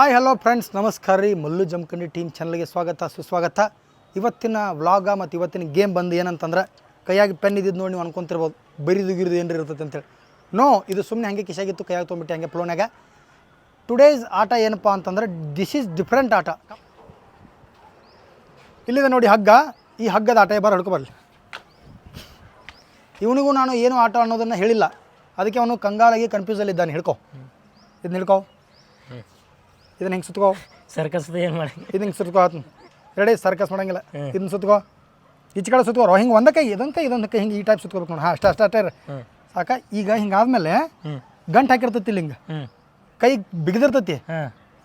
Hi hello friends ನಮಸ್ಕಾರ ರೀ Mallu Jamkhandi team ಚಾನಲ್ಗೆ ಸ್ವಾಗತ, ಸುಸ್ವಾಗತ. ಇವತ್ತಿನ ವ್ಲಾಗ ಮತ್ತು ಇವತ್ತಿನ ಗೇಮ್ ಬಂದು ಏನಂತಂದ್ರೆ, ಕೈಯಾಗಿ ಪೆನ್ ಇದ್ದಿದ್ದು ನೋಡಿ ನೀವು ಅನ್ಕೊಂತಿರ್ಬೋದು. ಬರಿದು ಗಿರಿದು ಏನ್ರಿ ಇರ್ತದೆ ಅಂತೇಳಿ. ನೋ ಇದು ಸುಮ್ಮನೆ ಹಂಗೆ ಕಿಶಾಗಿತ್ತು, ಕೈಯಾಗಿ ತೊಗೊಂಬಿಟ್ಟು ಹಂಗೆ ಪ್ಲೋನಾಗ ಟುಡೇಸ್ ಆಟ ಏನಪ್ಪ ಅಂತಂದ್ರೆ ದಿಸ್ ಈಸ್ ಡಿಫ್ರೆಂಟ್ ಆಟ. ಇಲ್ಲಿದೆ ನೋಡಿ ಹಗ್ಗ. ಈ ಹಗ್ಗದ ಆಟ ಬಾರ ಬರಲಿ. ಇವನಿಗೂ ನಾನು ಏನು ಆಟ ಅನ್ನೋದನ್ನು ಹೇಳಿಲ್ಲ. ಅದಕ್ಕೆ ಅವನು ಕಂಗಾಲಾಗಿ ಕನ್ಫ್ಯೂಸಲ್ಲಿದ್ದಾನೆ ಹಿಡ್ಕೊ. ಇದನ್ನ ಹಿಡ್ಕೊ. ಇದನ್ನ ಹಿಂಗೆ ಸುತ್ಕೋ? ಸರ್ಕಸ್ ಏನು ಮಾಡಿ? ಇದು ಹಿಂಗೆ ಸುತ್ಕೋ ಆತನ? ರೆಡಿ ಸರ್ಕಸ್ ಮಾಡಂಗಿಲ್ಲ. ಇದನ್ನ ಸುತ್ಕೋ. ಈಚ ಕಡೆ ಸುತ್ಕೋ. ಹಿಂಗೆ ಒಂದ ಕೈ ಇದೊಂದು ಕೈ ಇದೊಂದು ಕೈ ಹಿಂಗೆ ಈ ಟೈಪ್ ಸುತ್ಕೋಬೇಕು ನೋಡಿ. ಹಾಂ ಅಷ್ಟೇ ಅಷ್ಟೇ ಅಷ್ಟೇ. ಸಾಕ ಈಗ ಹಿಂಗಾದ್ಮೇಲೆ ಗಂಟು ಹಾಕಿರ್ತೈತಿ ಇಲ್ಲಿ ಹಿಂಗೆ. ಕೈ ಬಿಗಿದಿರ್ತೈತಿ.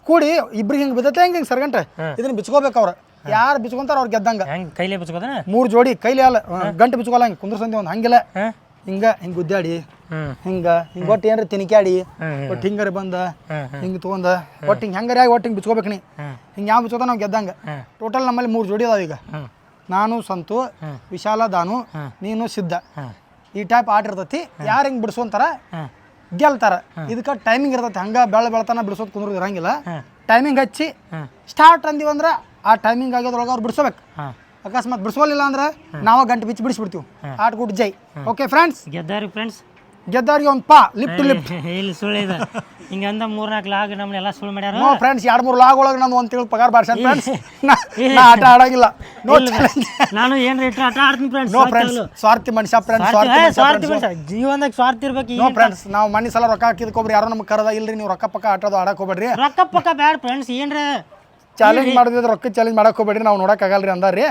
ಕೂಡಿ ಇಬ್ರಿಗೆ ಹಿಂಗೆ ಬಿದ್ದತೆ ಹೆಂಗೆ ಹಿಂಗೆ ಸರ್ಗಂಟ. ಇದನ್ನ ಬಿಚ್ಕೋಬೇಕು ಅವ್ರು. ಯಾರು ಬಿಚ್ಕೊಂತಾರ ಅವ್ರು ಗೆದ್ದಂಗ. ಹೆಂಗೆ ಕೈಲೇ ಬಿಚ್ಕೋದ ಮೂರು ಜೋಡಿ ಕೈಲೇ ಅಲ್ಲ. ಗಂಟು ಬಿಚ್ಕೋಲ್ಲ ಹಿಂಗೆ ಕುಂದ್ರಸಂದಿ ಒಂದು. ಹಂಗಿಲ್ಲ. ಹಿಂಗೆ ಹಿಂಗೆ ಗುದ್ದಾಡಿ ಹಿಂಗೆ ಹಿಂಗ ಒಟ್ಟು ಏನ್ರ ತಿನ್ಕ್ಯಾಡಿ ಒಟ್ಟು ಹಿಂಗಾರ ಬಂದ ಹಿಂಗ ತೊಗೊಂಡ ಒಟ್ಟು ಹಿಂಗ ಹೆಂಗಾರ ಒಟ್ಟು ಹಿಂಗ ಬಿಚ್ಕೋಬೇಕು ನೀ. ಹಿಂಗ ಯಾವ ಬಿಚ್ಕೋತ ನಾವು ಗೆದ್ದಂಗ. ಟೋಟಲ್ ನಮ್ಮಲ್ಲಿ ಮೂರು ಜೋಡಿ ಅದಾವ ಈಗ. ನಾನು ಸಂತು ವಿಶಾಲ ದಾನು ನೀನು ಸಿದ್ಧ. ಈ ಟೈಪ್ ಆಟ ಇರ್ತತಿ. ಯಾರು ಹಿಂಗೆ ಬಿಡಿಸೋಂತಾರ? ಗೆಲ್ತಾರ. ಇದಕ್ಕೆ ಟೈಮಿಂಗ್ ಇರ್ತತಿ. ಹಂಗ ಬೆಳ ಬೆಳತನ ಬಿಡಿಸೋದು ಕುಂದ್ರದು ಇರಂಗಿಲ್ಲ. ಟೈಮಿಂಗ್ ಹಚ್ಚಿ ಸ್ಟಾರ್ಟ್ ಅಂದಿವಿ ಅಂದ್ರೆ ಆ ಟೈಮಿಂಗ್ ಆಗೋದ್ರೊಳಗೆ ಅವ್ರು ಬಿಡಿಸ್ಬೇಕು. ಅಕಸ್ಮಾತ್ ಬಿಡಿಸೋಲಿಲ್ಲ ಅಂದ್ರೆ ನಾವು ಗಂಟೆ ಬಿಚ್ಚಿ ಬಿಡಿಸ್ಬಿಡ್ತೀವಿ. ಆಟ ಗುಡ್ ಜೈ. ಓಕೆ ಫ್ರೆಂಡ್ಸ್ ಗೆದ್ದಾರಿ ಫ್ರೆಂಡ್ಸ್ ಗೆದ್ದವ್ರಿಗೆ ಒಂದು ಪಾ ಲಿಪ್ ಟು ಲಿಪ್ ಇಲ್ಲಿ ಸುಳ್ಳು ಇದೆ. ಹಿಂಗೆ ಅಂದ ಮೂರ್ನಾಲ್ಕು ಲಾಗ್ ನಮ್ಮನ್ನೆಲ್ಲ ಸುಳ್ಳು ಮಾಡ್ಯಾರ? ನೋ ಫ್ರೆಂಡ್ಸ್ ಎರಡು ಮೂರು ಲಾಗ್ ಒಳಗೆ ನಂದು ಒಂದು ತಿಂಗಳು ಪಗಾರ ಬಾರ್ಸ ಫ್ರೆಂಡ್ಸ್ ನಾ ಆಟ ಆಡಂಗಿಲ್ಲ. ನೋ ನಾನು ಏನು ರೇಟ್ ಆಟ ಆಡ್ತೀನಿ ಫ್ರೆಂಡ್ಸ್ ನೋ ಫ್ರೆಂಡ್ಸ್ ಸ್ವಾರ್ಥಿ ಮನುಷ್ಯ ಫ್ರೆಂಡ್ಸ್ ಸ್ವಾರ್ಥಿ ಸ್ವಾರ್ಥಿ ಮನುಷ್ಯ ಮನುಷ್ಯ. ಜೀವನದಾಗ ಸ್ವಾರ್ಥ ಇರ್ಬೇಕು ನೋ ಫ್ರೆಂಡ್ಸ್ ನಾವು ಮನೆ ಸಲ ರೊಕ್ಕ ಹಾಕಿದ್ಕೊಬ್ರಿ ಯಾರೋ ನಮ್ಗೆ ಕರೆದ ಇಲ್ರಿ ನೀವು ರೊಕ್ಕ ಪಕ್ಕ ಆಟೋದು ಆಡಕ್ಕೆ ಹೋಗ್ಬೇಡ್ರಿ. ರೊಕ್ಕ ಪಕ್ಕ ಬ್ಯಾಡ ಫ್ರೆಂಡ್ಸ್ ಏನ್ರ? ಚಾಲೆಂಜ್ ಮಾಡಿದ್ರೆ ರೊಕ್ಕ ಚಾಲೆಂಜ್ ಮಾಡಕ್ ಹೋಗ್ಬೇಡ್ರಿ ನಾವು ನೋಡಕ್ಕಾಗಲ್ರಿ ಅಂದಾರ್ರಿ.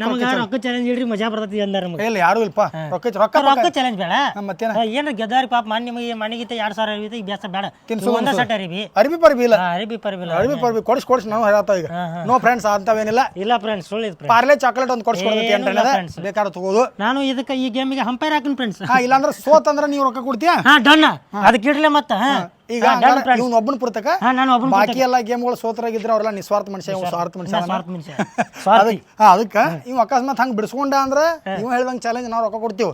ನಮಗೆ ರೊಕ್ಕ ಚಾಲೆಂಜ್ ಇಡ್ರಿ ಮಜಾ ಬರ್ತೈತಿ ಅಂದಾರ ನಮಗೆ. ಇಲ್ಲ ಯಾರು ಇಲ್ಪ? ರೊಕ್ಕ ರೊಕ್ಕ ರೊಕ್ಕ ಚಾಲೆಂಜ್ ಬೇಡ. ಮತ್ತೇನ? ಆ, ಗೆದ್ದಾರಿ ಪಾಪ ಮನೆ ನಿಮಗೆ ಮನೆಗಿತ್ತ ಎರಡ್ ಸಾವಿರ ಅರಿವಿ ಈಗ ಬೇಸ ಬೇಡ. ತಿನ್ಸು ಒಂದ ಸಟ್ ಅರಿವಿ. ಅರ್ಬಿ ಪರ್ಬಿ ಇಲ್ಲ. ಅರಿವಿ ಇಲ್ಲ. ಅರ್ಬಿ ಪರ್ಬಿ ಕೊಡಿಸ್ ಕೊಡಿಸ್ ನಾವು ಹೇಳತ್ತಾವ ಈಗ. ನೋ ಫ್ರೆಂಡ್ಸ್ ಅಂತವೇನಿಲ್ಲ. ಇಲ್ಲ ಫ್ರೆಂಡ್ಸ್ ಸುಳ್ಳು ಪಾರ್ಲೆ ಚಾಕ್ಲೇಟ್ ಒಂದು ಕೊಡ್ಸ್ ಏನು ಇಲ್ಲ friends. ಎಂಟು ಬೇಕಾದ್ರೆ ತಗೋದು. ನಾನು ಇದಕ್ಕೆ ಈ ಗೇಮಿಗೆ ಹಂಪೈರ್ ಹಾಕಿನ ಫ್ರೆಂಡ್ಸ್ ಹಾ ಇಲ್ಲಾಂದ್ರೆ ಸೋತಂದ್ರೆ ನೀವು ರೊಕ್ಕ ಕೊಡ್ತೀಯಾ? ಹಾ ಡನ್ ಅದಕ್ಕೆ ಇಡ್ಲೆ ಮತ್ತೆ ಹಾ ಈಗ ನೀವು ಇವ್ನ ಒಬ್ಬನ ಪುರ್ತಕ ಹಾ ನಾನು ಒಬ್ಬನ ಬಾಕಿ ಎಲ್ಲ ಗೇಮ್ಗಳು ಸೋತರಾಗಿದ್ರೆ ಅವ್ರೆಲ್ಲ ನಿಸ್ವಾರ್ಥ ಮನುಷ್ಯ ಇವ್ ಸ್ವಾರ್ಥ ಮನುಷ್ಯ ಅದಾನ. ಸ್ವಾರ್ಥ ಮನುಷ್ಯ. ಸ್ವಾರ್ಥಿ. ಅದಕ್ಕೆ ಹಾ. ಅದಕ್ಕೆ ಇವ್ ಅಕಸ್ಮಾತ್ ಹಂಗೆ ಬಿಡಿಸ್ಕೊಂಡ ಅಂದ್ರೆ ಇವ್ ಹೇಳ್ದಂಗೆ ಚಾಲೆಂಜ್ ನಾವು ರೊಕ್ಕ ಕೊಡ್ತೀವಿ.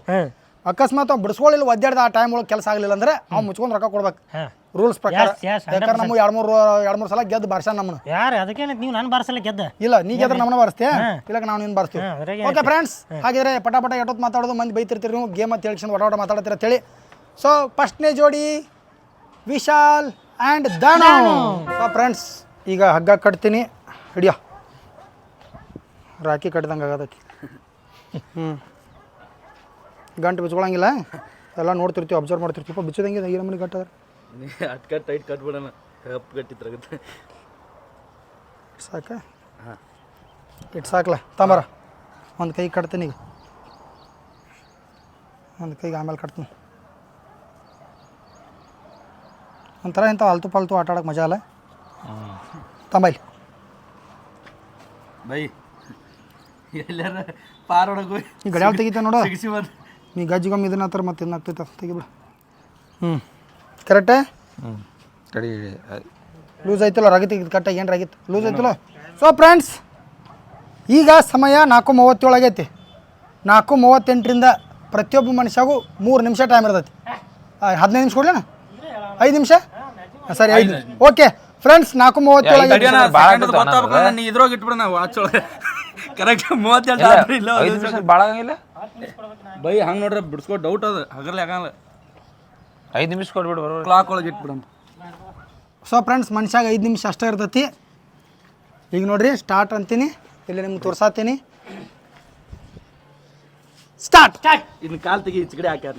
ಅಕಸ್ಮಾತ್ ಅವ್ನು ಬಿಡಿಸ್ಕೊಳ್ಳಿಲ್ಲ ಒದ್ದಾಡ್ದ ಆ ಟೈಮ್ ಒಳಗೆ ಕೆಲಸ ಆಗಲಿಲ್ಲ ಅಂದ್ರೆ ಅವ್ನು ಮುಚ್ಕೊಂಡು ರೊಕ್ಕ ಕೊಡ್ಬೇಕು. ಹಾ. ರೂಲ್ಸ್ ಪ್ರಕಾರ. Yes, yes, ಯಾಕಂದ್ರೆ ನಮ್ಗೆ ಎರಡು ಮೂರು ಎರಡು ಮೂರು ಸಲ ಗೆದ್ದು ಬಾರ್ಸ ನಮ್ಮನ್ನು ಯಾರು ಅದಕ್ಕೆ ನೀವು ನಾನು ಬಾರ್ಸಲ್ಲ ಗೆದ್ದ? ಇಲ್ಲ ನೀ ಗೆದ್ರೆ ನಮ್ಮನ್ನ ಬಾರಿಸ್ತೀಯ? ಇಲ್ಲ ನಾವು ನೀನು ಬಾರಿಸ್ತೀವಿ. ಹಾ, ಅದ್ರಾಗೆ ಓಕೆ ಫ್ರೆಂಡ್ಸ್ ಹಾಗಿದ್ರೆ ಪಟ ಪಟ ಎಟ್ಟೊತ್ತು ಮಾತಾಡೋದು ಮಂದಿ ಬೈತಿರ್ತೀರಿ ನೀವು ಗೇಮ್ ಅಂತ ಹೇಳ್ಕೊಂಡು ಓಡಾಡ ಮಾತಾಡ್ತೀರ ಅಂತೇಳಿ ಸೊ ಫಸ್ಟ್ನೇ ಜೋಡಿ. Vishal and Danu so friends ಈಗ ಹಗ್ಗ ಕಟ್ತೀನಿ. ಹಿಡಿಯೋ. ರಾಕಿ ಕಟ್ಟಿದಂಗೆ ಆಗೋದಕ್ಕೆ ಹ್ಞೂ ಗಂಟು ಬಿಚ್ಕೊಳಂಗಿಲ್ಲ ಎಲ್ಲ ನೋಡ್ತಿರ್ತೀವಿ ಅಬ್ಸರ್ವ್ ಮಾಡ್ತಿರ್ತೀವಿ. ಬಿಚ್ಚದಂಗೆ ಈ ನಮ್ಮನೆ ಗಂಟು ಅಟ್ ಕಟ್ ಟೈಟ್ ಕಟ್ಬಿಡೋಣ ಕಪ್ ಕಟ್ಟಿದ್ರಾಗತ್ತೆ. ಸಾಕ ಇಟ್ಟು ಸಾಕಲ್ಲ ತಾಂಬಾರ ಒಂದು ಕೈ ಕಟ್ತೀನಿ ಈಗ. ಒಂದು ಕೈಗೆ ಆಮೇಲೆ ಕಟ್ತೀನಿ. ಒಂಥರ ಇಂಥ ಅಲ್ತು ಪಾಲ್ತು ಆಟ ಆಡೋಕೆ ಮಜಾ ಅಲ್ಲ? ತಂಬೈಲಿ ಬೈ. ಎಲ್ಲಾರ ಪಾರ್ ಒಳಗೆ ಈ ಗಡಿಯಾಳ ತೆಗಿತ ನೋಡು. ಸಿಗಿಸಿ ಬಂದು ನೀ ಗಜ್ಜಿಗೊಮ್ಮೆ ಇದನ್ನ ಹತ್ರ ಮತ್ತೆ ಇದನ್ನ ಆಗ್ತೈತೆ ತೆಗಿಬಿಡು. ಹ್ಞೂ ಕರೆಕ್ಟೇ ಕಡಿ ಲೂಸ್ ಆಯ್ತಲ್ಲ ರಾಗಿ ಇದು ಕಟ್ಟಾಗಿ ಏನು ರಾಗಿತ್ತು ಲೂಸ್ ಆಯ್ತಲ್ಲ? ಸೊ ಫ್ರೆಂಡ್ಸ್ ಈಗ ಸಮಯ ನಾಲ್ಕು ಮೂವತ್ತೇಳಾಗೈತಿ ನಾಲ್ಕು ಮೂವತ್ತೆಂಟರಿಂದ ಪ್ರತಿಯೊಬ್ಬ ಮನುಷ್ಯಗೂ ಮೂರು ನಿಮಿಷ ಟೈಮ್ ಇರ್ತೈತಿ. ಹದಿನೈದು ನಿಮಿಷ ಕೊಡ್ಲೇನ? ಐದು ನಿಮಿಷ? ಸರಿ ಐದು ಓಕೆ ಫ್ರೆಂಡ್ಸ್ ನಾಲ್ಕು ಮೂವತ್ತೇಳು ಇದ್ರೊಳಗೆ ಇಟ್ಬಿಡ ವಾಚ್ ಒಳಗೆ. ಕರೆಕ್ಟ್ ಆದ್ರೆ ಇಲ್ಲ ಐದು ನಿಮಿಷ ಭಾಳ ಆಗಂಗಿಲ್ಲ ಬೈ ಹಂಗೆ ನೋಡ್ರೆ ಬಿಡ್ಸ್ಕೊ ಡೌಟ್ ಅದು. ಹಗರ್ಲಿ ಆಗಲ್ಲ. ಐದು ನಿಮಿಷ ಕೊಡ್ಬಿಡು ಬರೋರು ಕ್ಲಾಕ್ ಒಳಗೆ ಇಟ್ಬಿಡಮ್. ಸೊ ಫ್ರೆಂಡ್ಸ್ ಮನುಷ್ಯಾಗ ಐದು ನಿಮಿಷ ಅಷ್ಟೇ ಇರ್ತೈತಿ. ಈಗ ನೋಡ್ರಿ ಸ್ಟಾರ್ಟ್ ಅಂತೀನಿ. ಇಲ್ಲಿ ನಿಮ್ಗೆ ತೋರ್ಸಾತೀನಿ. ಸ್ಟಾರ್ಟ್ ಇನ್ನು ಕಾಲ್ ತೆಗಿ ಈಚೆ ಕಡೆ ಹಾಕ್ಯಾರ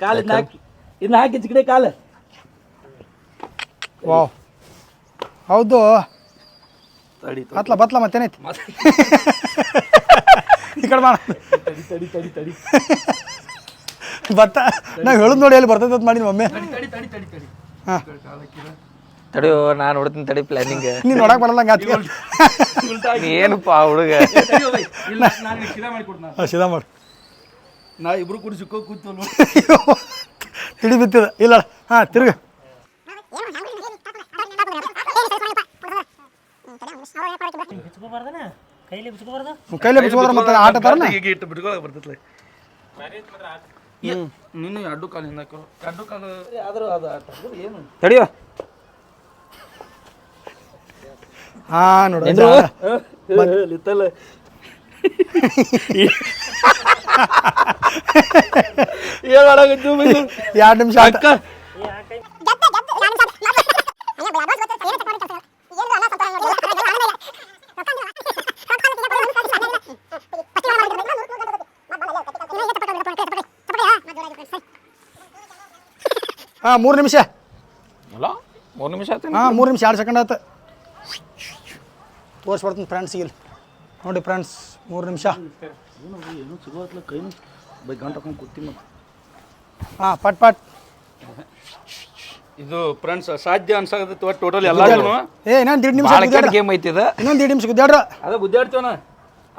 ಕಾಲು ಇದನ್ನ ಹಾಕಿ ಇದನ್ನ ಹಾಕಿ ಈಚೆ ಕಡೆ ಕಾಲು. ವಾವ್. ಹೌದು. ತಡಿ ಬತ್ಲ ಬತ್ಲ ಮತ್ತೇನೈತಿ ಈ ಕಡೆ ಮಾಡ. ತಡಿ ತಡಿ ತಡಿ ತಡಿ. ಭತ್ತ ನಾವು ಹೇಳೋದು ನೋಡಿ ಎಲ್ಲಿ ಬರ್ತೈತೆ ಅಂತ ಮಾಡಿನಿ ಒಮ್ಮೆ. ತಡಿ ತಡಿ ತಡಿ ತಡಿ ಹಾಂ. ತಡಿಯೋ ನಾನು ನೋಡ್ತೀನಿ ತಡಿ ಪ್ಲಾನಿಂಗ್ ನೀನು ನೋಡಕ್ ಬರಲ್ಲ ಹಂಗೆ ಏನಪ್ಪ ಹುಡುಗ? ಇಲ್ಲ ನಾನು ಶಿರಾ ಮಾಡಿ ಕೊಡ್ತೀನಿ ಸಿದಾ ಮಾಡು. ನಾ ಇಬ್ರು ಕೂಡ ಸಿಕ್ಕೋ ಕೂತು ತಿಳಿ ಬಿತ್ತಿದ. ಇಲ್ಲ ಹಾಂ ತಿರುಗ. ಕೈಲಿ ಬಿಚ್ಕೋದ್ರ ಮತ್ತೆ ಆಟ ತರನ? ಈಗ ಇಟ್ಟು ಬಿಟ್ಕೊಳಕ್ ಬರ್ತೈತಿ ನೀನು ಅಡ್ಡು ಕಾಲು ಹಿಂದಕ್ಕೆ ಅಡ್ಡು ಕಾಲು ಆದ್ರೂ ಅದು ಆಟ. ಏನು? ತಡಿಯೋ. ಹಾ ನೋಡು? ಲಿತ್ತಲ್ಲ. ಏನ್ ಮಾಡಾಕ? ಎರಡು ನಿಮಿಷ ಅಕ್ಕ ಹಾ ಮೂರು ನಿಮಿಷ. ಅಲ್ಲ ಮೂರು ನಿಮಿಷ ಆಯ್ತು ಹಾ ಮೂರು ನಿಮಿಷ ಎರಡು ಸೆಕೆಂಡ್ ಆಯ್ತು. ತೋರಿಸ್ಬಾರ್ದು ಫ್ರೆಂಡ್ಸ್ ಇಲ್ಲಿ. ನೋಡಿ ಫ್ರೆಂಡ್ಸ್ ಮೂರು ನಿಮಿಷ. ಏನು ಸಿಗೋತ್ಲ ಕೈನು ಬೈ ಗಂಟೆ ಹಾಕೊಂಡು ಕೂತಿ ಮತ್ತೆ ಹಾ ಪಟ್ ಪಟ್. ಇದು ಫ್ರೆಂಡ್ಸ್ ಸಾಧ್ಯ ಅನ್ಸಾಗತ್ತೆ ಒಟ್ಟು ಟೋಟಲ್ ಎಲ್ಲ ಏ ಇನ್ನೊಂದು ಎರಡು ನಿಮಿಷ ಗೇಮ್ ಐತಿ ಇದು. ಇನ್ನೊಂದು ಎರಡು ನಿಮಿಷ ಗುದ್ದಾಡ್ರ. ಅದ ಗುದ್ದಾಡ್ತೀವನ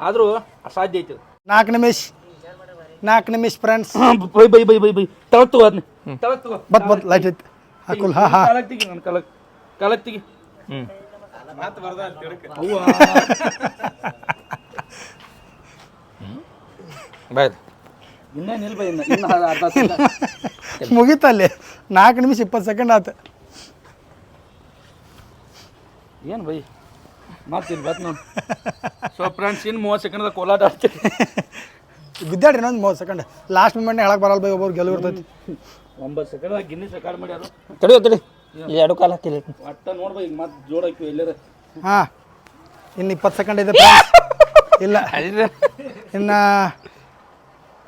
ಆದರೂ ಅಸಾಧ್ಯ ಐತಿ. ನಾಲ್ಕು ನಿಮಿಷ. ನಾಲ್ಕು ನಿಮಿಷ friends bye bye bye bye bye. ತಳಕ್ ತಗೋ ಅದನ್ನ ತಳಕ್ ತಗೋ ಬತ್ ಬತ್ ಲೈಟ್ ಐತಿ. ಹಾಕುಲ್ ಹಾ ಹಾ. ಕಾಲಕ್ ತೆಗಿ ನನ್ನ ಕಾಲಕ್ ಕಾಲಕ್ ತೆಗಿ ಹ್ಞೂ ಅವ್ವ. ಬಾಯ್ದು ಇನ್ನೇನ್ ಇಲ್ಲ ಬೈ ಇನ್ನ ಇನ್ನ ಅರ್ಧ ತಾಸ. ಮುಗೀತಲ್ಲಿ ನಾಲ್ಕು ನಿಮಿಷ ಇಪ್ಪತ್ತು ಸೆಕೆಂಡ್ ಆತ. ಏನ್ ಬೈ? ಮಾಡ್ತೀನಿ ಬತ್ ನೋಡಿ. ಸೊ ಫ್ರೆಂಡ್ಸ್ ಇನ್ನು ಮೂವತ್ತು ಸೆಕೆಂಡ್ದಾಗ ಕೋಲಾಟ ಆಡ್ತೀವಿ. ಗುದ್ದಾಡ್ರಿ ಇನ್ನೊಂದು ಮೂವತ್ತು ಸೆಕೆಂಡ್ ಲಾಸ್ಟ್ ಮೂಮೆಂಟ್ ಹೇಳಕ್ ಬರಲ್ಲ ಬೈ ಒಬ್ಬರು ಗೆಲುವು ಇರ್ತೈತಿ. ಒಂಬತ್ತು ಸೆಕೆಂಡ್ ಗಿನ್ನಿಸ್ ರೆಕಾರ್ಡ್ ಮಾಡ್ಯಾರ. ತಡಿಯೋ ತಡಿ. ಈ ಎರಡು ಕಾಲ ಹತ್ತಿಲ್ಲ ಒಟ್ಟ ನೋಡ್ಬ ಈಗ ಮತ್ತೆ ಜೋಡ್ ಹಾಕಿವಿ ಎಲ್ಲಾರ. ಹಾ. ಇನ್ನು ಇಪ್ಪತ್ತು ಸೆಕೆಂಡ್ ಇದೆ. ಇಲ್ಲ. ಇನ್ನ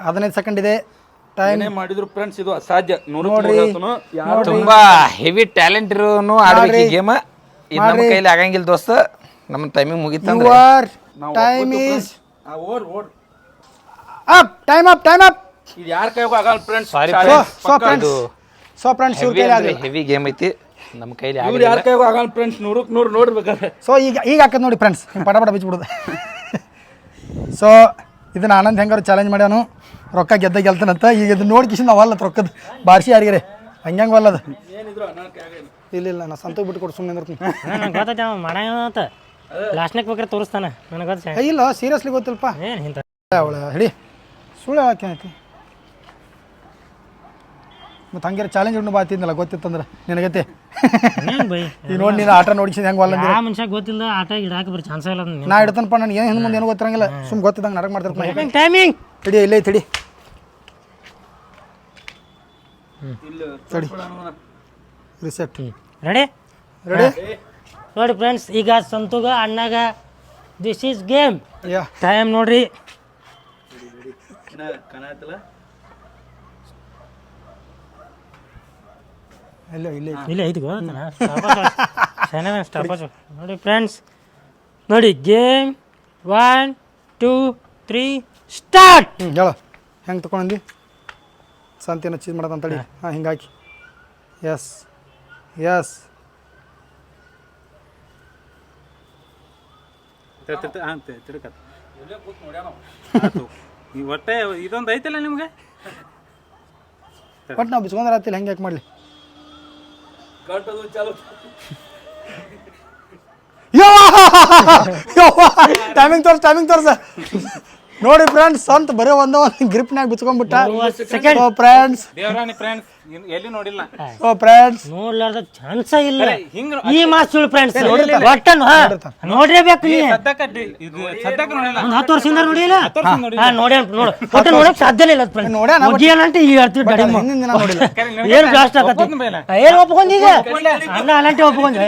ಹದಿನೈದು ಸೆಕೆಂಡ್ ಇದೆ. ಟೈಮ್ ಏನೇ ಮಾಡಿದ್ರು ಫ್ರೆಂಡ್ಸ್ ಇದು ಅಸಾಧ್ಯ. ನೋಡಿ ನೋಡ್ರಿ. ಯಾರು ತುಂಬಾ ಹೆವಿ ಟ್ಯಾಲೆಂಟ್ ಇರೋನು ಆಡ್ಬೇಕು ಈ ಗೇಮ್ ಇದು ನಮ್ಮ. ಕೈಲಿ ಆಗಂಗಿಲ್ಲ ದೋಸ್ತ. ನಮ್ಮ timing ಮುಗಿತಂದ್ರೆ. Your time is out out. Up time up time up ಇದು ಯಾರ ಕೈಗೂ ಆಗಲ್ಲ friends sorry so. So friends so friends ಇವ್ರ ಕೈಲಿ ಆಗಲಿ ಹೆವಿ ಗೇಮ್ ಐತಿ. ನಮ್ಮ ಕೈಲಿ ಇವ್ರು ಯಾರ ಕೈಗೂ ಆಗಲ್ಲ ಫ್ರೆಂಡ್ಸ್ ನೂರಕ್ಕೆ ನೂರು ನೋಡ್ಬೇಕಾದ್ರೆ. ಸೊ ಈಗ ಈಗ ಹಾಕದ್ ನೋಡಿ ಫ್ರೆಂಡ್ಸ್ ಪಟ ಪಟ ಬಿಚ್ಬಿಡುದು. ಸೊ ಇದನ್ನ ಆನಂದ್ ಹೆಂಗಾರು ಚಾಲೆಂಜ್ ಮಾಡ್ಯಾನು? ರೊಕ್ಕ ಗೆದ್ದ ಗೆಲ್ತಾನಂತ. ಈಗ ಇದು ನೋಡಿ ಕಿಶನ್ ಅವಲ್ಲ ರೊಕ್ಕದ. ಬಾರ್ಸಿ ಯಾರಿಗಾರೆ. ಹಂಗೆ ಕೈಯಾಗ ಇಲ್ಲ ಇಲ್ಲ ನಾ ಸಂತೋಷ ಬಿಟ್ಟು ಕೊಡು ಸುಮ್ಮನೆ ಇರ್ತೀನಿ ನನಗೆ ಗೊತ್ತೈತೆ ಅವ ಮಾಡಂತ ಲಾಸ್ಟ್ನಾಗ ಬೇಕಾದ್ರೆ ತೋರಿಸ್ತಾನೆ. ನನಗೆ ಗೊತ್ತ ಇಲ್ಲ ಸೀರಿಯಸ್ಲಿ ಗೊತ್ತಿಲ್ಲಪ್ಪ. ಏನು ಹಿಂತ ಅವಳ ಹಿಡಿ ಸುಳ್ಳು ಯಾಕೆ? ಐತಿ ಮತ್ತು ಹಂಗಾರೆ ಚಾಲೆಂಜ್ ಇಡ್ನು ಬಾತಿದ್ನಲ್ಲ ಗೊತ್ತಿತ್ತಂದ್ರೆ ನಿನಗತ್ತೆ ಈ ಬೈ? ಈಗ ನೋಡಿ ನೀನು ಆಟ ನೋಡಿಸಿದ ಹೆಂಗೆ ವಲ್ಲ ಆ ಮನುಷ್ಯ ಗೊತ್ತಿಲ್ಲ ಆಟ ಇಡಾಕ ಬರೀ ಚಾನ್ಸ ಇಲ್ಲ ನಾ ಇಡ್ತಾನಪ್ಪ ನನಗೆ ಏನು ಹಿಂದೆ ಮುಂದೆ ಏನು ಗೊತ್ತಿರಂಗಿಲ್ಲ. ಸುಮ್ ಗೊತ್ತಿದ್ದಂಗೆ ನರಕ ಮಾಡ್ತಿರ್ತಾನೆ. ಟೈಮಿಂಗ್ ತಡಿ ಇಲ್ಲೇ ತಡಿ ತಡಿ ರಿಸೆಟ್ ರೆಡಿ ರೆಡಿ ನೋಡಿ ಫ್ರೆಂಡ್ಸ್ ಈಗ ಸಂತುಗ ಅಣ್ಣಗ ದಿಸ್ ಈಸ್ ಗೇಮ್ ಯಾ ಟೈಮ್ ನೋಡ್ರಿ. ಕಣ ಆಯ್ತಲ್ಲ ಇಲ್ಲ ಇಲ್ಲೇ. ಇಲ್ಲ ಐತಿ ನೋಡಿ ಫ್ರೆಂಡ್ಸ್ ನೋಡಿ game one two three start ಹ್ಞೂ ಹೇಳ. ಹೆಂಗೆ ತೊಗೊಂಡಿ ಸಂತಿನ ಚೀಸ್ ಮಾಡೋದು ಅಂತೇಳಿ. ಹಾಂ. ಹಿಂಗಾಕಿ ಎಸ್ ಎಸ್ ಈ ಒಟ್ಟೆ ಇದೊಂದು ಐತಲ್ಲ ನಿಮ್ಗೆ? ಬಟ್ ನಾವು ಬಿಸ್ಕೊಂಡ್ರೆ ಆತಿಲ್ಲ ಹೆಂಗೆ ಯಾಕೆ ಮಾಡಲಿ? ಟೈಮಿಂಗ್ ತೋರ್ಸ್ ಟೈಮಿಂಗ್ ತೋರ್ಸ. ನೋಡಿ ಫ್ರೆಂಡ್ಸ್ ಸ್ವಂತ ಬರೀ ಒಂದ ಒಂದು ಗ್ರಿಪ್ನಾಗ ಬಿಚ್ಕೊಂಡ್ಬಿಟ್ಟ. ಸೆಕೆಂಡ್ ಫ್ರೆಂಡ್ಸ್ ದೇವರಾಣಿ ಫ್ರೆಂಡ್ಸ್ ಎಲ್ಲಿ ನೋಡಿಲ್ಲ? ಓ ಫ್ರೆಂಡ್ಸ್ ನೋಡ್ಲಾರ್ದ ಚಾನ್ಸ ಇಲ್ಲ. ಹಿಂಗ್ ಈ ಮಾತು ಸುಳ್ಳು ಫ್ರೆಂಡ್ಸ್. ಒಟ್ಟನ್ನು ಹಾ. ನೀ ಒಂದು ಹತ್ತು ವರ್ಷದಿಂದ ನೋಡಿಲ್ಲ. ಹಾ ನೋಡಿ. ನೋಡು ಒಟ್ಟು ನೋಡಕ್ ಸಾಧ್ಯನೇ ಇಲ್ಲ ಫ್ರೆಂಡ್ ನೋಡ್ಯಾನ but- ಮುಗಿಯಲ್ಲ ಈಗ ಹೇಳ್ತೀವಿ ನೋಡಿಲ್ಲ. ಏನ್ ಬ್ಲಾಸ್ಟ್ ಆಗತ್ತೆ. ಏನ್ ಒಪ್ಕೊಂಡ್ ಅಣ್ಣ ಅಲ್ಲಂಟಿ ಒಪ್ಕೊಂಡ್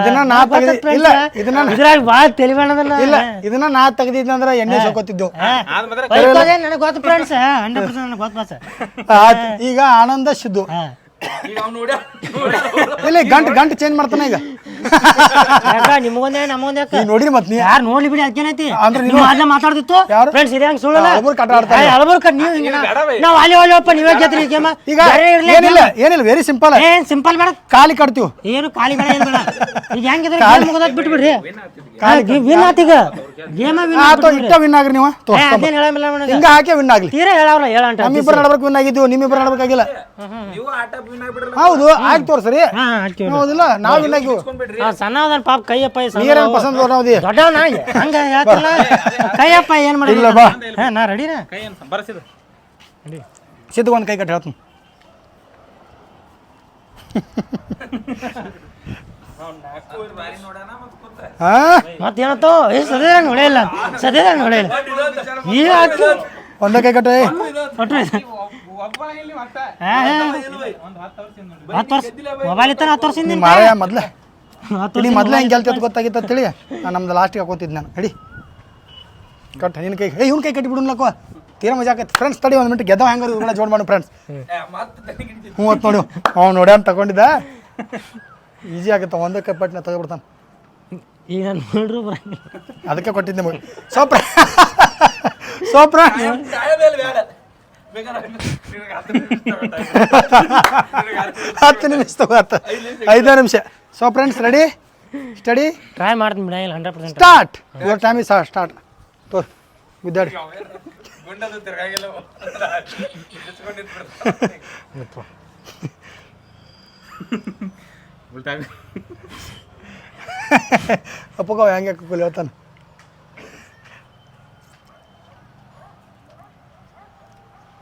ಇದನ್ನ ನಾ ತೆಗ್ದಿ ಇಲ್ಲ ಇದನ್ನ ಇದ್ರಾಗ ಭಾಳ ತಿಳಿಬೇಡದಲ್ಲ ಇಲ್ಲ ಇದನ್ನ ನಾ ತೆಗ್ದಿದ್ನಂದ್ರೆ ಎಣ್ಣೆ ಸೋಕೋತಿದ್ದೆವು ಆದ ಮಾತ್ರ ನನಗೆ ಗೊತ್ತು ಫ್ರೆಂಡ್ಸ್ ಹಂಡ್ರೆಡ್ ಪರ್ಸೆಂಟ್ ನನಗೆ ಗೊತ್ತು ಬಾಸ ಆತ್. ಈಗ ಆನಂದ ಸಿದ್ದು. ಇಲ್ಲ ಗಂಟ್ ಗಂಟ್ ಚೇಂಜ್ ಮಾಡ್ತಾನೆ ಈಗ. ಯಾಕ ನಿಮಗೊಂದೇ ನಮಗೊಂದೇ ಈಗ ನೋಡಿರಿ ಮತ್ ನೀ. ಯಾರು ನೋಡ್ಲಿ ಬಿಡಿ ಅದಕ್ಕೇನೈತಿ ಅಂದ್ರೆ ನೀವು ಅಲ್ಲೇ ಮಾತಾಡ್ತಿತ್ತು? ಯಾರು? ಫ್ರೆಂಡ್ಸ್ ಇದೆ ಹಂಗೆ ಸುಳ್ಳಲ್ಲ? ಹಲವಾರು ಕಟ ಆಡ್ತಾರೆ. ಹಲವಾರು ಕಟ್ ನೀವು ಹಿಂಗೆ ನಾವು ಅಲ್ಲಿ ಒಳ್ಳೆಪ್ಪ ನೀವೇ ಗೆದ್ರಿ ಗೇಮ ಈಗ ಏನಿಲ್ಲ ಏನಿಲ್ಲ ವೆರಿ ಸಿಂಪಲ್ ಏನ್ ಸಿಂಪಲ್ ಬೇಡ. ಕಾಲಿ ಕಟ್ತೀವಿ. ಏನು ಖಾಲಿ ಬೇಡ ಏನು ಬೇಡ. ಈಗ ಹೆಂಗಿದ್ರೆ ಬಿಟ್ಬಿಡ್ರಿ. ವಿನ್ ಆತೀಗ ಗೇಮ ವಿನ್ ಆತೋ ಇಟ್ಟ ವಿನ್ ಆಗ್ರಿ ನೀವು. ಅದೇನ್ ನನಗೆ? ಹಿಂಗ ಹಾಕಿ ವಿನ್ ಆಗ್ಲಿ. ತೀರಾ ನಮ್ಮಿಬ್ಬರು ಆಗಿದ್ದೀವಿ ನಿಮ್ಮಿಬ್ಬರು ಹೌದು ಆಗಿ ತೋರ್ಸ್ರಿ ಹೌದಿಲ್ಲ ನಾವು ವಿನ್ ಆಗಿವು ಪಾಪ ಕೈಯಪ್ಪ ಈ ಸಣ್ಣ ನೀರೇನು ಪಸಂದ್ ನಾವ್ದಿ ದೊಡ್ಡವನ ಹಂಗ ಹೇಳ್ತಿಲ್ಲ? ಕೈಯಪ್ಪ ಏನು ಬಾ. ನಾ ರೆಡಿನಾ ಒಂದು ಕೈ ಕಟ್ಟಿ ಹೇಳ್ತೀನಿ. ಹಾ? ಮತ್ತೇನತ್ತೋ ಏ ಸದ್ಯದಾಗ ನೋಡಿಲ್ಲ. ಸದ್ಯ ನೋಡಿಲ್ಲ. ಈ ಆತು ಒಂದ ಕೈ ಕಟ್ಟೆ ಕೊಟ್ರಿ. ಹತ್ತು ವರ್ಷ ವರ್ಷ ಮೊಬೈಲ್ ಇತ್ತಾನ ಹತ್ತು ವರ್ಷದಿಂದ ಮಾರಾಯ ಮೊದ್ಲ. ತಿಳಿ ಮೊದ್ಲ ಹೆಂಗೆ ಗೆಲ್ತೈತೆ ಗೊತ್ತಾಗಿತ್ತು ಅಂತೇಳಿ ನಾನು ನಮ್ದು ಲಾಸ್ಟಿಗೆ ಹಾಕೋತಿದ್ದು ನಾನು. ಹೇಳಿ ಕಟ್. ನಿನ್ನ ಕೈ ಏ ಇವ್ನ ಕೈ ಕಟ್ಟಿ ಬಿಡುನ್ಲಕ್ಕ ತೀರಾ ಮಜಾ ಆಗತ್ತೆ ಫ್ರೆಂಡ್ಸ್ ತಡಿ ಒಂದು ಮಿನಿಟ್ ಗೆದ್ದ ಹೆಂಗಾರು ಜೋಡ್ ಮಾಡು ಫ್ರೆಂಡ್ಸ್ ಹ್ಞೂ ಅಂತ ನೋಡಿ. ಅವ್ನು ನೋಡಿ ಅಂತ ತಗೊಂಡಿದ್ದ. ಈಸಿ ಆಗುತ್ತೆ ಒಂದೇ ಕಪ್ ಪಟ್ಟಿನ ತಗೊಬಿಡ್ತಾನೆ. ಈಗ ನಾನು ನೋಡ್ರು ಬರಂಗಿಲ್ಲ ಅದಕ್ಕೆ ಕೊಟ್ಟಿದ್ದೆ ಮಗ ಸೋಪ್ರ? ಸೋಪ್ರ? ಹತ್ತು ನಿಮಿಷ ತಗೋತ ಹತ್ತು ಐದು ನಿಮಿಷ so friends ready steady try ಮಾಡ್ತೀನಿ ಬಿಡಂಗಿಲ್ಲ hundred percent start your time is start ತೋ ಗುದ್ದಾಡಿ ಉಲ್ಟಾ ಅಪ್ಪಗ ಹೆಂಗೆ ಕೂಲಿ ಹೇಳ್ತಾನೆ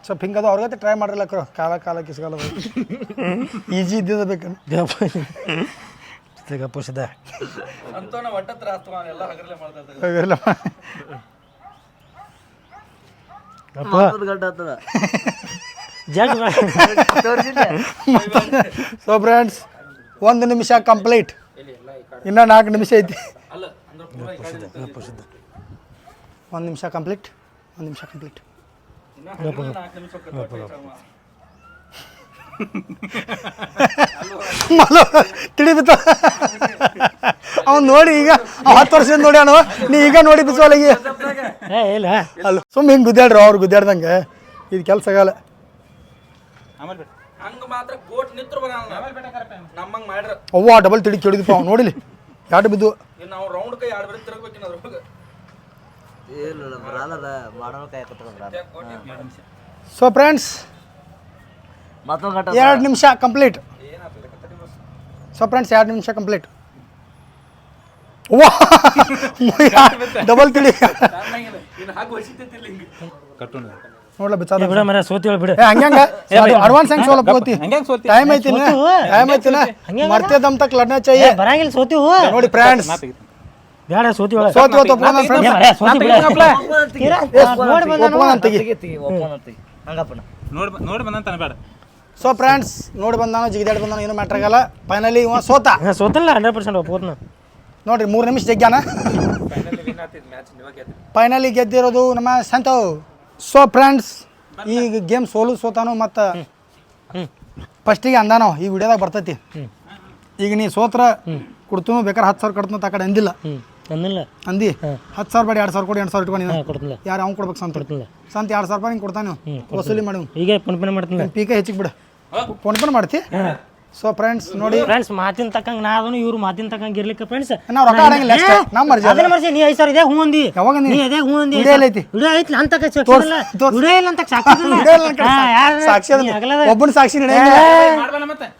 ಸ್ವಲ್ಪ ಹಿಂಗದ ಅವ್ರಿಗತ್ತೆ ಟ್ರೈ ಮಾಡಿರ್ಲಕ್ರು ಕಾಲ ಕಾಲ ಕಿಸ್ಕಾಲ ಈಜಿ ಇದ್ದಿದ ಬೇಕು ಗಪ್ಪಸಿದ ಅಂತವನ ಒಟ್ಟ ತ್ರಾಸ ತಗೋ ಎಲ್ಲ ಹಗರಲೆ ಮಾಡ್ತಾ ಇದ್ದಾರೆ ಜಡ್ ಸೊ ಫ್ರೆಂಡ್ಸ್ ಒಂದು ನಿಮಿಷ ಕಂಪ್ಲೀಟ್. ಇನ್ನೂ ನಾಲ್ಕು ನಿಮಿಷ ಐತಿ. ಒಂದು ನಿಮಿಷ ಕಂಪ್ಲೀಟ್. ಒಂದು ನಿಮಿಷ ಕಂಪ್ಲೀಟ್. ಇನ್ನ ತಿಳಿಬಿತ್ತ ಅವ್ನು ನೋಡಿ ಈಗ ಹತ್ತು ವರ್ಷದಿಂದ ನೋಡ್ಯಾನು ನೀ ಈಗ ನೋಡಿ ಬಿಚ್ಚೋಲಗಿ ಏ ಇಲ್ಲ. ಅಲ್ಲ ಸುಮ್ಮನೆ ಹಿಂಗೆ ಗುದ್ದಾಡ್ರಿ ಅವ್ರು ಗುದ್ದಾಡ್ದಂಗೆ. ಇದು ಕೆಲಸ ಆಗಲ್ಲ. ಹಂಗ ಮಾತ್ರ ಕೋಟ್ ನಿಂತ್ರು ಬರಲ್ಲ ನಮ್ಮಂಗ್ ಮಾಡ್ರ. ಅವ್ವ ಡಬಲ್ ತಿಳಿ ಕೇಳಿದಪ್ಪ ಅವ್ನು ನೋಡಿಲಿ. ಎರಡು ಬಿದ್ದು? ಇನ್ನು ನಾವು ರೌಂಡ್ ಕೈ ಎರಡು ಬರೀ ತಿರುಗ್ಬೇಕಿನ ಅದ್ರೊಳಗೆ. ಇಲ್ಲ ಬರಲ್ಲದ. ಮಾಡೋಣ ಕೈ ಬರಲ್ಲ ಸೊ ಫ್ರೆಂಡ್ಸ್ ಮತ್ತೊಂದು ಎರಡು ನಿಮಿಷ ಕಂಪ್ಲೀಟ್ ಸೊ ಫ್ರೆಂಡ್ಸ್ ಎರಡು ನಿಮಿಷ ಕಂಪ್ಲೀಟ್ ವಾ ಡಬಲ್ ತಿಳಿ. ಕಟ್ಟು ನೋಡ್ಲ ಬಿತ್ತಾದ ಬಿಡ ಮರ ಸೋತಿ ಬಿಡ ಹಂಗಂಗ ಅಡ್ವಾನ್ಸ್ ಹೆಂಗ್ ಸೋಲ ಪೋತಿ ಹಂಗಂಗ ಸೋತಿ ಟೈಮ್ ಐತಿನ ಟೈಮ್ ಐತಿನ ಮರ್ತೆ ದಮ್ ತಕ್ ಲಡ್ನ ಚಾಹಿಯೆ ಬರಂಗಿಲ್ಲ ಸೋತಿ ಹೋ ನೋಡಿ ಫ್ರೆಂಡ್ಸ್ ಬೇಡ ಸೋತಿ ಒಳ ಸೋತಿ ಹೋತ ಫೋನ್ ಫ್ರೆಂಡ್ಸ್ ಮರ ಸೋತಿ ಬಿಡ ನೋಡಿ ಬಂದ ಫೋನ್ ಅಂತ ತೆಗಿ ಫೋನ್ ನೋಡಿ ನೋಡಿ ಬಂದ ಅಂತಾನೆ ಬೇಡ ಸೊ ಫ್ರೆಂಡ್ಸ್ ನೋಡಿ ಬಂದಾನು ಜಿಗಿದಾಡಿ ಬಂದಾನು ಏನು ಮ್ಯಾಟ್ರ್ ಆಗಲ್ಲ ಫೈನಲಿ ಇವ ಸೋತ ಸೋತಲ್ಲ ಹಂಡ್ರೆಡ್ ಪರ್ಸೆಂಟ್ ಒಪ್ಪೋದ್ನ ನೋಡ್ರಿ ಮೂರು ನಿಮಿಷ ಜಗ್ಗಾನ ಫೈನಲಿ ಗೆದ್ದಿರೋದು ನಮ್ಮ ಸಂತೋ ಸೊ ಫ್ರೆಂಡ್ಸ್ ಈಗ ಗೇಮ್ ಸೋಲು ಸೋತಾನು ಮತ್ತು ಫಸ್ಟಿಗೆ ಅಂದಾನೋ ಈ ವಿಡಿಯೋದಾಗ ಬರ್ತೈತಿ. ಈಗ ನೀ ಸೋತ್ರ ಕೊಡ್ತು ಬೇಕಾದ್ರೆ ಹತ್ತು ಸಾವಿರ ಕೊಡ್ತು ಆ ಕಡೆ ಅಂದಿಲ್ಲ. ಅಂದಿಲ್ಲ. ಅಂದಿ? ಹತ್ತು ಸಾವಿರ ಬೇಡ ಎರಡು ಸಾವಿರ ಕೊಡಿ ಎರಡು ಸಾವಿರ ಇಟ್ಕೊಂಡು ಯಾರು ಅವ್ನು ಕೊಡ್ಬೇಕು ಸಂತ? ಸಂತ ಎರಡು ಸಾವಿರ ರೂಪಾಯಿ ಹಿಂಗೆ ಕೊಡ್ತಾನೆ. ವಸೂಲಿ ಮಾಡಿ. ಈಗ ಫೋನ್ ಪೇ ಮಾಡ್ತೀನಿ ಪೀಕ ಹೆಚ್ಚಿಗೆ ಬಿಡು. ಫೋನ್ ಪೇ ಮಾಡ್ತಿ? ಸೊ ಫ್ರೆಂಡ್ಸ್ ನೋಡಿ. ಫ್ರೆಂಡ್ಸ್ ಮಾತಿನ ತಕ್ಕಂಗೆ ನಾ ಅದನ್ನು ಇವ್ರು ಮಾತಿನ ತಕ್ಕಂಗೆ ಇರ್ಲಿಕ್ಕೆ ಫ್ರೆಂಡ್ಸ್ ನಾವು ರೊಕ್ಕ ಆಡಂಗಿಲ್ಲ ಅಷ್ಟೇ. ನಮ್ಮ ಮರ್ಜಿ ಅದನ್ನ ಮರ್ಸಿ ನೀ ಐದು ಸಾವಿರ ಇದೆ ಹ್ಞೂ ಅಂದಿ. ಯಾವಾಗ ನೀ ಇದೆ ಹ್ಞೂ ಅಂದಿ. ವಿಡಿಯೋ ಐತಿ? ವಿಡಿಯೋ ಐತಿ ಅಂತ ಸಾಕ್ಷಿ ತೋರ್ಸ್- ತೋರ್ಸ್. ವಿಡಿಯೋ ಇಲ್ಲ ಅಂತ ಸಾಕ್ಷಿ ಸಾಕ್ಷಿ. ಅದನ್ನ ಒಬ್ಬನ ಸಾಕ್ಷಿ ನಡೆಯಂಗಿಲ್ಲ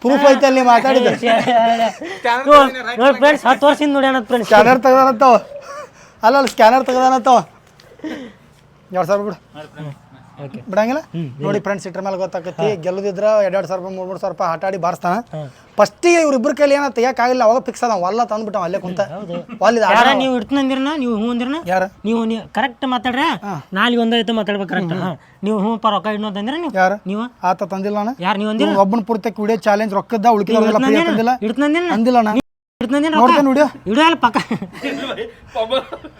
ಪ್ರೂಫ್ ಐತೆ ಅಲ್ಲಿ ಮಾತಾಡಿದ್ರೆ. ನೋಡಿ ಫ್ರೆಂಡ್ಸ್ ಹತ್ತು ವರ್ಷದಿಂದ ನೋಡ್ಯಾನ ಫ್ರೆಂಡ್ಸ್ ಸ್ಕ್ಯಾನರ್ ತೆಗ್ದಾನಂತಾವ ಅಲ್ಲ ಅಲ್ಲ ಸ್ಕ್ಯಾನರ್ ತೆಗ್ದಾನಂತಾವ ಎರಡು ಸಾವಿರ ಬಿಡು. ಬಿಡಂಗಿಲ್ಲ. ನೋಡಿ ಫ್ರೆಂಡ್ಸ್ ಇಟ್ರ ಮೇಲೆ ಗೊತ್ತಾಕತಿ. ಗೆಲ್ಲದಿದ್ರ ಎರಡ್ ಸಾವಿರ ರೂಪಾಯಿ ಮೂರ್ ಮೂರು ಸಾವಿರ ರೂಪಾಯಿ ಆಟ ಆಡಿ ಬಾರಿಸ್ತಾನ. ಫಸ್ಟಿಗೆ ಇಬ್ರು ಕೈಲಿ ಏನೋ ತೆಗಿಯಕ್ಕಾಗಿಲ್ಲ ಅವಾಗ ಫಿಕ್ಸ್ ಅದ ಒಲ್ಲ ತಂದ್ಬಿಟ್ಟ ಅಲ್ಲೇ ಕುಂತ. ಯಾರ ಯಾರ ನೀವು ಇಡ್ತಂದಿರನ ನೀವು ಹ್ಞೂ ಅಂದಿರನ? ಯಾರ? ನೀವು ನೀವು ಕರೆಕ್ಟ್ ಮಾತಾಡ್ರ. ನಾಳೆ ಒಂದಾಯ್ತು ಮಾತಾಡ್ಬೇಕು ಕರೆಕ್ಟ್ ನೀವು ಹ್ಞೂ ಪಾ ರೊಕ್ಕ ಇಡ್ನು ಅಂತಂದ್ರೆ ನೀವು? ಯಾರ? ನೀವು? ಆತ ತಂದಿಲ್ಲ ಯಾರು ನೀವು ಅಂದಿರ? ಒಬ್ಬನ ಪೂರ್ತಿ ವಿಡಿಯೋ ಚಾಲೆಂಜ್ ರೊಕ್ಕದ ಉಳಿಕೆ ಇಟ್ಟಿನ ಅಂದಿಲ್ಲ ಇಡ್ತಂದಿನ ನೋಡ್ತೇನೆ ಪಕ್ಕ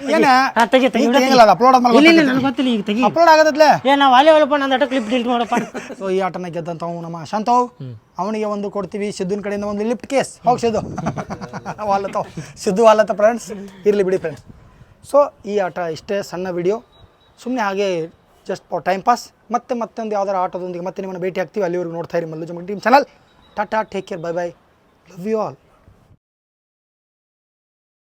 ಏನ? ಹಾ, ತೆಗಿ ತೆಗಿ ಈಗ ವಿಡಿಯೋ ತೆಗಿಯಲ್ಲ ಅದು ಅಪ್ಲೋಡ್ ಇಲ್ಲ ಇಲ್ಲ ನನಗೆ ಗೊತ್ತಿಲ್ಲ ಈಗ ತೆಗಿ. ಅಪ್ಲೋಡ್ ಆಗತ್ತಲೆ ಏ ನಾವು ಅಲ್ಲೇ ಒಳಪ ನಂದು ಅಟ ಕ್ಲಿಪ್ ಡಿಲೀಟ್ ಮಾಡಪ್ಪ. ಸೊ ಈ ಆಟನ ಗೆದ್ದಂಥವು ನಮ್ಮ ಶಾಂತವ್. ಅವನಿಗೆ ಒಂದು ಕೊಡ್ತೀವಿ ಸಿದ್ದುನ ಕಡೆಯಿಂದ ಒಂದು ಲಿಫ್ಟ್ ಕೇಸ್ ಹೋಗಿ ಸಿದ್ದು. ವಾಲತ್ತವ್. ಸಿದ್ದು ವಾಲತ್ತ ಫ್ರೆಂಡ್ಸ್ ಇರಲಿ ಬಿಡಿ ಫ್ರೆಂಡ್ಸ್ ಸೊ ಈ ಆಟ ಇಷ್ಟೇ ಸಣ್ಣ ವಿಡಿಯೋ ಸುಮ್ಮನೆ ಹಾಗೆ ಜಸ್ಟ್ ಫಾರ್ ಟೈಮ್ ಪಾಸ್ ಮತ್ತೆ ಮತ್ತೊಂದು ಯಾವ್ದಾರು ಆಟದೊಂದಿಗೆ ಮತ್ತೆ ನಿಮ್ಮನ್ನು ಭೇಟಿ ಆಗ್ತೀವಿ. ಅಲ್ಲಿವರೆಗೂ ನೋಡ್ತಾ ಇರಿ Mallu Jaman team channel tata take care bye bye love you all